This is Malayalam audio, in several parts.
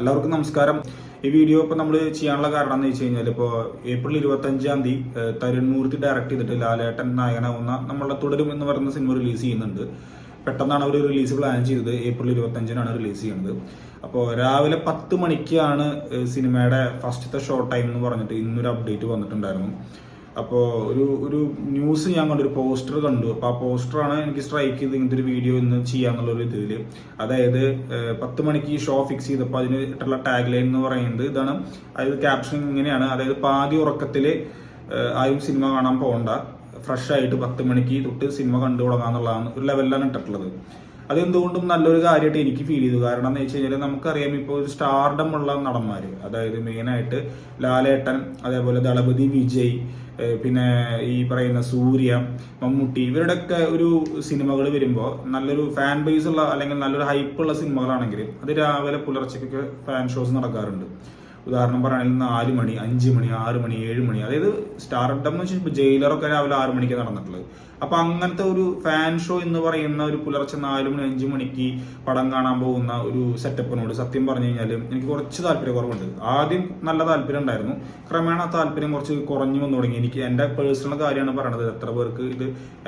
എല്ലാവർക്കും നമസ്കാരം. ഈ വീഡിയോ ഇപ്പോൾ നമ്മൾ ചെയ്യാനുള്ള കാരണം എന്ന് വെച്ച് കഴിഞ്ഞാൽ ഇപ്പോൾ ഏപ്രിൽ ഇരുപത്തഞ്ചാം തീയതി തരുൺമൂർത്തി ഡയറക്ട് ചെയ്തിട്ട് ലാലേട്ടൻ നായകനാവുന്ന നമ്മളുടെ തുടരും എന്ന് പറയുന്ന സിനിമ റിലീസ് ചെയ്യുന്നുണ്ട്. പെട്ടെന്നാണ് അവർ റിലീസ് പ്ലാൻ ചെയ്തത്. ഏപ്രിൽ ഇരുപത്തഞ്ചിനാണ് റിലീസ് ചെയ്യുന്നത്. അപ്പോൾ രാവിലെ പത്ത് മണിക്കാണ് സിനിമയുടെ ഫസ്റ്റത്തെ ഷോ ടൈം എന്ന് പറഞ്ഞിട്ട് ഇന്നൊരു അപ്ഡേറ്റ് വന്നിട്ടുണ്ടായിരുന്നു. അപ്പോൾ ഒരു ഒരു ന്യൂസ് ഞാൻ കണ്ടു ഒരു പോസ്റ്റർ കണ്ടു. അപ്പോൾ ആ പോസ്റ്ററാണ് എനിക്ക് സ്ട്രൈക്ക് ചെയ്ത് ഇങ്ങനത്തെ ഒരു വീഡിയോ ഇന്ന് ചെയ്യാന്നുള്ള ഒരു ഇതിൽ അതായത് പത്ത് മണിക്ക് ഈ ഷോ ഫിക്സ് ചെയ്തപ്പോൾ അതിന് ഇട്ടുള്ള ടാഗ് ലൈൻ എന്ന് പറയുന്നത് ഇതാണ്. അതായത് ക്യാപ്ഷൻ ഇങ്ങനെയാണ്. അതായത് പാതി ഉറക്കത്തിൽ ആരും സിനിമ കാണാൻ പോകണ്ട ഫ്രഷ് ആയിട്ട് പത്ത് മണിക്ക് തൊട്ട് സിനിമ കണ്ടു തുടങ്ങാന്നുള്ളതാണ് ഒരു ലെവലിലാണ് ഇട്ടിട്ടുള്ളത്. അതെന്തുകൊണ്ടും നല്ലൊരു കാര്യമായിട്ട് എനിക്ക് ഫീൽ ചെയ്തു. കാരണം എന്ന് വെച്ച് കഴിഞ്ഞാൽ നമുക്കറിയാം ഇപ്പോൾ ഒരു സ്റ്റാർഡമുള്ള നടന്മാർ അതായത് മെയിനായിട്ട് ലാലേട്ടൻ അതേപോലെ ദളപതി വിജയ് പിന്നെ ഈ പറയുന്ന സൂര്യ മമ്മൂട്ടി ഇവരുടെയൊക്കെ ഒരു സിനിമകൾ വരുമ്പോൾ നല്ലൊരു ഫാൻ ബേസ് ഉള്ള അല്ലെങ്കിൽ നല്ലൊരു ഹൈപ്പ് ഉള്ള സിനിമകളാണെങ്കിൽ അത് രാവിലെ പുലർച്ചയ്ക്കൊക്കെ ഫാൻ ഷോസ് നടക്കാറുണ്ട്. ഉദാഹരണം പറയുകയാണെങ്കിൽ നാല് മണി അഞ്ച് മണി ആറ് മണി ഏഴ് മണി അതായത് സ്റ്റാർഡം എന്ന് വെച്ചാൽ ജയിലറൊക്കെ രാവിലെ ആറ് മണിക്ക് നടന്നിട്ടുള്ളത്. അപ്പൊ അങ്ങനത്തെ ഒരു ഫാൻ ഷോ എന്ന് പറയുന്ന ഒരു പുലർച്ചെ നാല് മണി അഞ്ച് മണിക്ക് പടം കാണാൻ പോകുന്ന ഒരു സെറ്റപ്പിനോട് സത്യം പറഞ്ഞു കഴിഞ്ഞാൽ എനിക്ക് കുറച്ച് താല്പര്യം കുറവുണ്ട്. ആദ്യം നല്ല താല്പര്യം ഉണ്ടായിരുന്നു. ക്രമേണ താല്പര്യം കുറച്ച് കുറഞ്ഞു വന്നു തുടങ്ങി. എനിക്ക് എന്റെ പേഴ്സണൽ കാര്യമാണ് പറയണത്. എത്ര പേർക്ക് ഇത്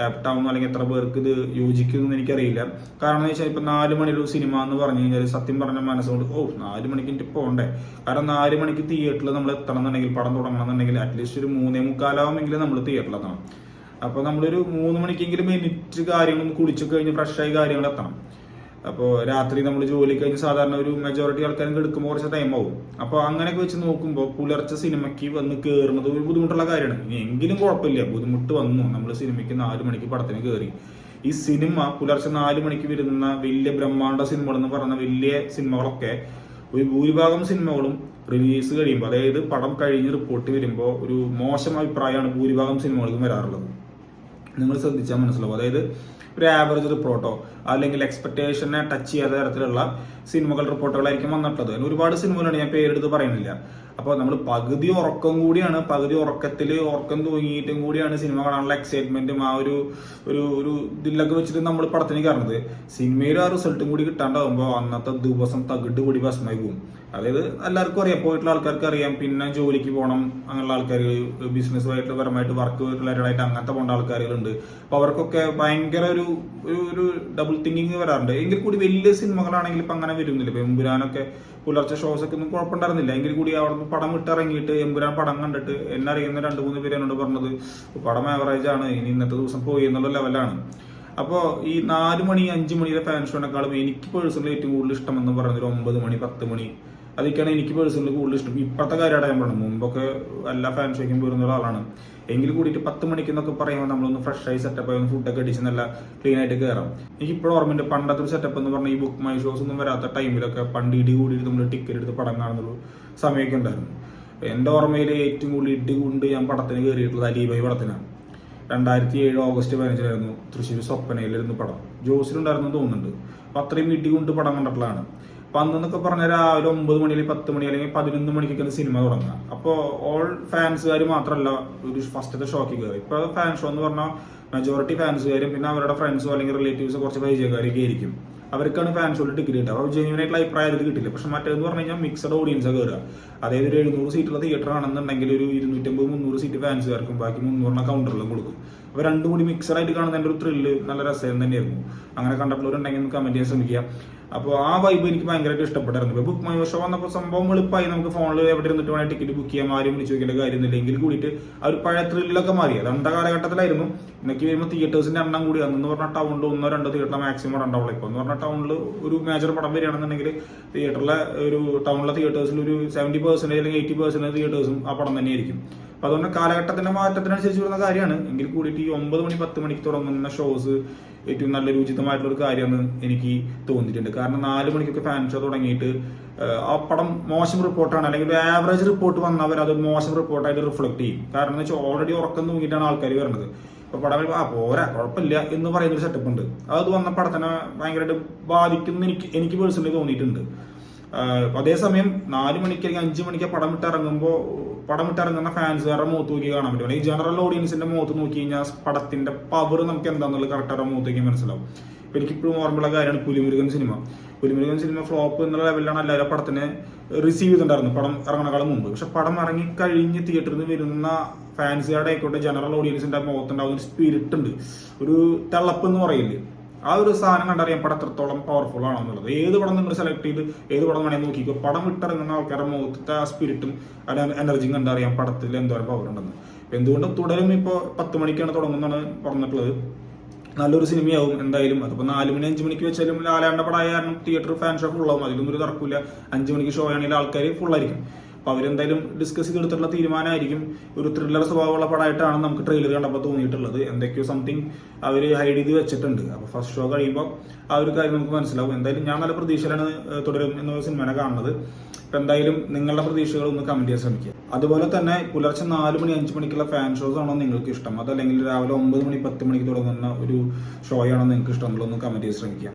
ആപ്റ്റ് ആവുന്നു അല്ലെങ്കിൽ എത്ര പേർക്ക് ഇത് യോജിക്കുന്നു എന്ന് എനിക്കറിയില്ല. കാരണം എന്ന് വെച്ചാൽ ഇപ്പൊ നാല് മണി ഒരു സിനിമ എന്ന് പറഞ്ഞു കഴിഞ്ഞാൽ സത്യം പറഞ്ഞ മനസ്സുകൊണ്ട് ഓ നാല് മണിക്ക് എനിക്ക് പോകണ്ടേ കാരണം നാല് മണിക്ക് തിയേറ്ററിൽ നമ്മൾ എത്തണം എന്നുണ്ടെങ്കിൽ പടം തുടങ്ങണം എന്നുണ്ടെങ്കിൽ അറ്റ്ലീസ്റ്റ് ഒരു മൂന്നേ മുക്കാലാവുമെങ്കിലും നമ്മൾ തിയേറ്ററിൽ എത്തണം. അപ്പൊ നമ്മളൊരു മൂന്ന് മണിക്കെങ്കിലും മിനിറ്റ് കാര്യങ്ങളൊന്ന് കുളിച്ചു കഴിഞ്ഞ് ഫ്രഷായി കാര്യങ്ങൾ എത്തണം. അപ്പോൾ രാത്രി നമ്മൾ ജോലി കഴിഞ്ഞ് സാധാരണ ഒരു മെജോറിറ്റി ആൾക്കാരും എടുക്കുമ്പോൾ കുറച്ച് ടൈം ആവും. അപ്പോൾ അങ്ങനെയൊക്കെ വെച്ച് നോക്കുമ്പോൾ പുലർച്ചെ സിനിമയ്ക്ക് വന്ന് കയറുന്നത് ഒരു ബുദ്ധിമുട്ടുള്ള കാര്യമാണ്. എങ്കിലും കുഴപ്പമില്ല. ബുദ്ധിമുട്ട് വന്നു. നമ്മൾ സിനിമയ്ക്ക് നാല് മണിക്ക് പടത്തിന് കയറി ഈ സിനിമ പുലർച്ചെ നാല് മണിക്ക് വരുന്ന വലിയ ബ്രഹ്മാണ്ഡ സിനിമകൾ എന്ന് പറയുന്ന വലിയ സിനിമകളൊക്കെ ഒരു ഭൂരിഭാഗം സിനിമകളും റിലീസ് കഴിയുമ്പോൾ അതായത് പടം കഴിഞ്ഞ് റിപ്പോർട്ട് വരുമ്പോൾ ഒരു മോശം അഭിപ്രായമാണ് ഭൂരിഭാഗം സിനിമകൾക്കും വരാറുള്ളത്. നിങ്ങൾ ശ്രദ്ധിച്ചാൽ മനസ്സിലാവും. അതായത് ഒരു ആവറേജ് റിപ്പോർട്ടോ അല്ലെങ്കിൽ എക്സ്പെക്ടേഷനെ ടച്ച് ചെയ്യാത്ത തരത്തിലുള്ള സിനിമകൾ റിപ്പോർട്ടുകളായിരിക്കും വന്നിട്ടുള്ളത്. അതിന് ഒരുപാട് സിനിമകളാണ് ഞാൻ പേരെടുത്ത് പറയുന്നില്ല. അപ്പോൾ നമ്മൾ പകുതി ഉറക്കം കൂടിയാണ് പകുതി ഉറക്കത്തിൽ ഉറക്കം തൂങ്ങിയിട്ടും കൂടിയാണ് സിനിമ കാണാനുള്ള എക്സൈറ്റ്മെന്റും ആ ഒരു ഒരു ഒരു ഇതിലൊക്കെ വെച്ചിട്ട് നമ്മൾ പടത്തിന് കയറുന്നത്. സിനിമയിൽ ആ റിസൾട്ടും കൂടി കിട്ടാണ്ടാവുമ്പോൾ അന്നത്തെ ദിവസം തകിട്ട് കൂടി ഭസ്മായി പോകും. അതായത് എല്ലാവർക്കും അറിയാം പോയിട്ടുള്ള ആൾക്കാർക്ക് അറിയാം പിന്നെ ജോലിക്ക് പോകണം അങ്ങനെയുള്ള ആൾക്കാർ ബിസിനസ്സുമായിട്ട് പരമായിട്ട് വർക്ക് റിലേറ്റഡ് അങ്ങനത്തെ പോകേണ്ട ആൾക്കാരുകളുണ്ട്. അപ്പോൾ അവർക്കൊക്കെ ഭയങ്കര ഒരു ഒരു ഒരു ഡബിൾ തിങ്കിങ് വരാറുണ്ട്. എങ്കിൽ കൂടി വലിയ സിനിമകളാണെങ്കിൽ ഇപ്പം അങ്ങനെ വരുന്നില്ല. ഇപ്പം എമ്പുരാനൊക്കെ പുലർച്ചെ ഒക്കെ ഒന്നും കുഴപ്പമുണ്ടായിരുന്നില്ല. എങ്കിൽ കൂടി അവിടെ നിന്ന് പടം വിട്ടിറങ്ങിയിട്ട് എമ്പുരാൻ പടം കണ്ടിട്ട് എന്നെ അറിയുന്ന രണ്ട് മൂന്ന് പേര് എന്നോട് പറഞ്ഞത് പടം ആവറേജ് ആണ്. ഇനി ഇന്നത്തെ ദിവസം പോയി എന്നുള്ള ലെവലാണ് അപ്പോൾ ഈ നാല് മണി അഞ്ച് മണിയുടെ ഫാൻ ഷോനേക്കാളും എനിക്ക് പേഴ്സണലി ഏറ്റവും കൂടുതൽ ഇഷ്ടം എന്ന് പറയുന്നത് ഒരു ഒമ്പത് മണി പത്ത് മണി. അതൊക്കെയാണ് എനിക്ക് പേഴ്സണലി കൂടുതൽ ഇഷ്ടം. ഇപ്പോഴത്തെ കാര്യമായിട്ട് ഞാൻ പറഞ്ഞു മുമ്പൊക്കെ എല്ലാ ഫാൻ ഷോയ്ക്കും വരുന്ന ഒരാളാണ്. എങ്കിൽ കൂടിയിട്ട് പത്ത് മണിക്ക് എന്നൊക്കെ പറയുമ്പോൾ നമ്മളൊന്ന് ആയി സെറ്റപ്പ് ആയി ഫുഡൊക്കെ അടിച്ച് നല്ല ക്ലീൻ ആയിട്ട് കയറാം എനിക്ക് ഇപ്പോഴും ഓർമ്മയുണ്ട് പണ്ടത്തെ ഒരു സെറ്റപ്പ് എന്ന് പറഞ്ഞാൽ ഈ ബുക്ക് മൈ ഷോസ് ഒന്നും വരാത്ത ടൈമിലൊക്കെ പണ്ട് ഇടി കൂടിയിട്ട് നമ്മൾ ടിക്കറ്റ് എടുത്ത് പടം കാണുന്നൊരു സമയമൊക്കെ ഉണ്ടായിരുന്നു. എന്റെ ഓർമ്മയിൽ ഏറ്റവും കൂടുതൽ ഇടി കൊണ്ട് ഞാൻ പടത്തിന് കയറിയിട്ടുള്ളത് അലീബായി പടത്തിനാണ് രണ്ടായിരത്തി ഏഴ് ഓഗസ്റ്റ് പതിനഞ്ചിലായിരുന്നു തൃശ്ശൂർ സ്വപ്നയിലിരുന്ന് പടം. ജോസിലുണ്ടായിരുന്നു തോന്നുന്നുണ്ട്. അപ്പൊ അത്രയും ഇടി കൊണ്ട് പടം കണ്ടിട്ടുള്ളതാണ്. അപ്പൊ അന്നെന്നൊക്കെ പറഞ്ഞാൽ രാവിലെ ഒമ്പത് മണി അല്ലെങ്കിൽ പത്ത് മണി അല്ലെങ്കിൽ പതിനൊന്ന് മണിക്കൊക്കെ സിനിമ തുടങ്ങുക അപ്പോൾ ഓൾ ഫാൻസുകാർ മാത്രമല്ല ഒരു ഫസ്റ്റത്തെ ഷോക്ക് കയറി ഇപ്പൊ ഫാൻ ഷോ എന്ന് പറഞ്ഞാൽ മെജോറിറ്റി ഫാൻസുകാരും പിന്നെ അവരുടെ ഫ്രണ്ട്സോ അല്ലെങ്കിൽ റിലേറ്റീവ്സോ കുറച്ച് പരിചയക്കാരൊക്കെ ആയിരിക്കും. അവർക്കാണ് ഫാൻ ഷോയിൽ ടിക്കറ്റ് കിട്ടുക. അപ്പോൾ ആയിട്ട് അഭിപ്രായം അത് കിട്ടില്ല. പക്ഷെ മറ്റേന്ന് പറഞ്ഞു കഴിഞ്ഞാൽ മിക്സഡ് ഓഡിയൻസ് കയറുക അതായത് ഒരു എഴുന്നൂറ് സീറ്റുള്ള തിയേറ്റർ ആണെന്നുണ്ടെങ്കിൽ ഒരു ഇരുന്നൂറ്റമ്പത് മുന്നൂറ് സീറ്റ് ഫാൻസുകാർക്കും ബാക്കി മുന്നൂറിനെ കൗണ്ടറിലും കൊടുക്കും. അപ്പോൾ രണ്ടും കൂടി മിക്സഡ് ആയിട്ട് കാണുന്നതിന്റെ ഒരു ത്രില്ല് നല്ല രസം തന്നെയായിരുന്നു. അങ്ങനെ കണ്ടപ്പോൾ ഉണ്ടെങ്കിൽ കമന്റ് ചെയ്യാൻ ശ്രമിക്കുക. അപ്പോൾ ആ വൈബ് എനിക്ക് ഭയങ്കരമായിട്ട് ഇഷ്ടപ്പെട്ടായിരുന്നു ഇപ്പോൾ ബുക്ക് മൈ ഷോ വന്നപ്പോൾ സംഭവം എളുപ്പമായി നമുക്ക് ഫോണിൽ എവിടെ ഇരുന്നിട്ട് വേണേൽ ടിക്കറ്റ് ബുക്ക് ചെയ്യാം. ആരും വിളിച്ചു നോക്കേണ്ട കാര്യമൊന്നുമില്ല. എങ്കിൽ കൂടിയിട്ട് ആ ഒരു പഴയ ത്രില്ലൊക്കെ മാറി. അത് അന്ത കാലഘട്ടത്തിലായിരുന്നു. ഇന്നൊക്കെ വരുമ്പോൾ തിയേറ്റേഴ്സിന്റെ എണ്ണം കൂടി. അന്ന് പറഞ്ഞ ടൗണിൽ ഒന്നോ രണ്ടോ തിയേറ്റർ മാക്സിമം ഉണ്ടാവുള്ളൂ ഇപ്പോൾ എന്ന് പറഞ്ഞ ടൗണിൽ ഒരു മേജർ പടം വരികയാണെന്നുണ്ടെങ്കിൽ തിയേറ്ററിലെ ഒരു ടൗണിലെ തിയേറ്റേഴ്സിൽ ഒരു സെവന്റി പെർസെന്റേജ് അല്ലെങ്കിൽ എയ്റ്റി പെർസെന്റേജ് തിയേറ്റേഴ്സും ആ പടം തന്നെയായിരിക്കും. അപ്പോൾ അതുകൊണ്ട് കാലഘട്ടത്തിന്റെ മാറ്റത്തിനനുസരിച്ച് വരുന്ന കാര്യമാണ്. എങ്കിൽ കൂടിയിട്ട് ഈ ഒമ്പത് മണി പത്ത് മണിക്ക് തുടങ്ങുന്ന ഷോസ് ഏറ്റവും നല്ലൊരു ഉചിതമായിട്ടുള്ള ഒരു കാര്യമെന്ന് എനിക്ക് തോന്നിയിട്ടുണ്ട്. കാരണം നാല് മണിക്കൊക്കെ ഫാൻ ഷോ തുടങ്ങിയിട്ട് ആ പടം മോശം റിപ്പോർട്ടാണ്. അല്ലെങ്കിൽ ഒരു ആവറേജ് റിപ്പോർട്ട് വന്നവർ അത് മോശം റിപ്പോർട്ടായിട്ട് റിഫ്ലക്ട് ചെയ്യും. കാരണം എന്ന് വെച്ചാൽ ഓൾറെഡി ഉറക്കം തൂങ്ങിയിട്ടാണ് ആൾക്കാർ വരുന്നത് അപ്പൊ പടം ആ പോരാ കുഴപ്പമില്ല എന്ന് പറയുന്ന ഒരു സെറ്റപ്പ് ഉണ്ട്. അത് വന്ന പടത്തിനെ ഭയങ്കരമായിട്ട് ബാധിക്കുന്നു എനിക്ക് എനിക്ക് പേഴ്സണലി തോന്നിയിട്ടുണ്ട്. അതേസമയം നാല് മണിക്ക് അല്ലെങ്കിൽ അഞ്ച് മണിക്ക് പടം വിട്ടിറങ്ങുമ്പോൾ പടം വിട്ടിറങ്ങുന്ന ഫാൻസുകാരുടെ മുഖത്ത് നോക്കി കാണാൻ പറ്റും. ഈ ജനറൽ ഓഡിയൻസിന്റെ മുഖത്ത് നോക്കി കഴിഞ്ഞാൽ പടത്തിന്റെ പവർ നമുക്ക് എന്താണെന്നുള്ളത് കറക്റ്റ് അവരുടെ മുഖത്ത് നോക്കി മനസ്സിലാവും. എനിക്കിപ്പോഴും ഓർമ്മയുള്ള കാര്യമാണ് Pulimurugan cinema Pulimurugan cinema flop എന്നുള്ള ലെവലിലാണ് എല്ലാവരും പടത്തിനെ റിസീവ് ചെയ്തിട്ടുണ്ടായിരുന്നു പടം ഇറങ്ങണക്കാളും മുമ്പ്. പക്ഷെ പടം ഇറങ്ങി കഴിഞ്ഞ് തിയേറ്ററിൽ നിന്ന് വരുന്ന ഫാൻസുകാരുടെ ആയിക്കോട്ടെ ജനറൽ ഓഡിയൻസിന്റെ മുഖത്തുണ്ടാവുന്ന ഒരു സ്പിരിറ്റ് ഉണ്ട്. ഒരു തിളപ്പ് എന്ന് പറയില്ലേ? ആ ഒരു സാധനം കണ്ടറിയാൻ പടം എത്രത്തോളം പവർഫുൾ ആണെന്നുള്ളത് ഏത് പടം നിങ്ങൾ സെലക്ട് ചെയ്ത് ഏത് പടം വേണമെങ്കിൽ നോക്കിക്കോ. പടം വിട്ടിറങ്ങുന്ന ആൾക്കാരുടെ മുഖത്തെ ആ സ്പിരിറ്റും എനർജിയും കണ്ടറിയാം പടത്തിൽ എന്തോരം പവർ ഉണ്ടെന്ന്. എന്തുകൊണ്ട് തുടരും ഇപ്പോൾ പത്ത് മണിക്കാണ് തുടങ്ങുന്നതാണ് പറഞ്ഞിട്ടുള്ളത്. നല്ലൊരു സിനിമയാവും എന്തായാലും. അതിപ്പോൾ നാല് മണി അഞ്ച് മണിക്ക് വെച്ചാലും ലാലാണ്ട പടമായ കാരണം തിയേറ്റർ ഫാൻ ഷോ ഫുള്ളാവും അതിലൊന്നും ഒരു തർക്കമില്ല അഞ്ച് മണിക്ക് ഷോ ആണെങ്കിൽ ആൾക്കാർ ഫുള്ളായിരിക്കും അപ്പോൾ അവരെന്തായാലും ഡിസ്കസ് ചെയ്തെടുത്തിട്ടുള്ള തീരുമാനമായിരിക്കും. ഒരു ത്രില്ലർ സ്വഭാവമുള്ള പടമായിട്ടാണ് നമുക്ക് ട്രെയിലർ കണ്ടപ്പോൾ തോന്നിയിട്ടുള്ളത്. എന്തൊക്കെയോ സംതിങ് അവർ ഹൈഡ് ചെയ്ത് വെച്ചിട്ടുണ്ട്. അപ്പോൾ ഫസ്റ്റ് ഷോ കഴിയുമ്പോൾ ആ ഒരു കാര്യം നമുക്ക് മനസ്സിലാവും. എന്തായാലും ഞാൻ നല്ല പ്രതീക്ഷയിലാണ് തുടരും എന്ന സിനിമനെ കാണുന്നത്. അപ്പം എന്തായാലും നിങ്ങളുടെ പ്രതീക്ഷകൾ ഒന്ന് കമന്റ് ചെയ്യാൻ ശ്രമിക്കുക. അതുപോലെ തന്നെ പുലർച്ചെ നാല് മണി അഞ്ച് മണിക്കുള്ള ഫാൻ ഷോസ് ആണോ നിങ്ങൾക്ക് ഇഷ്ടം അതല്ലെങ്കിൽ രാവിലെ ഒമ്പത് മണി പത്ത് മണിക്ക് തുടങ്ങുന്ന ഒരു ഷോയാണോ നിങ്ങൾക്ക് ഇഷ്ടം എന്നുള്ളതൊന്ന് കമന്റ് ചെയ്യാൻ ശ്രമിക്കുക.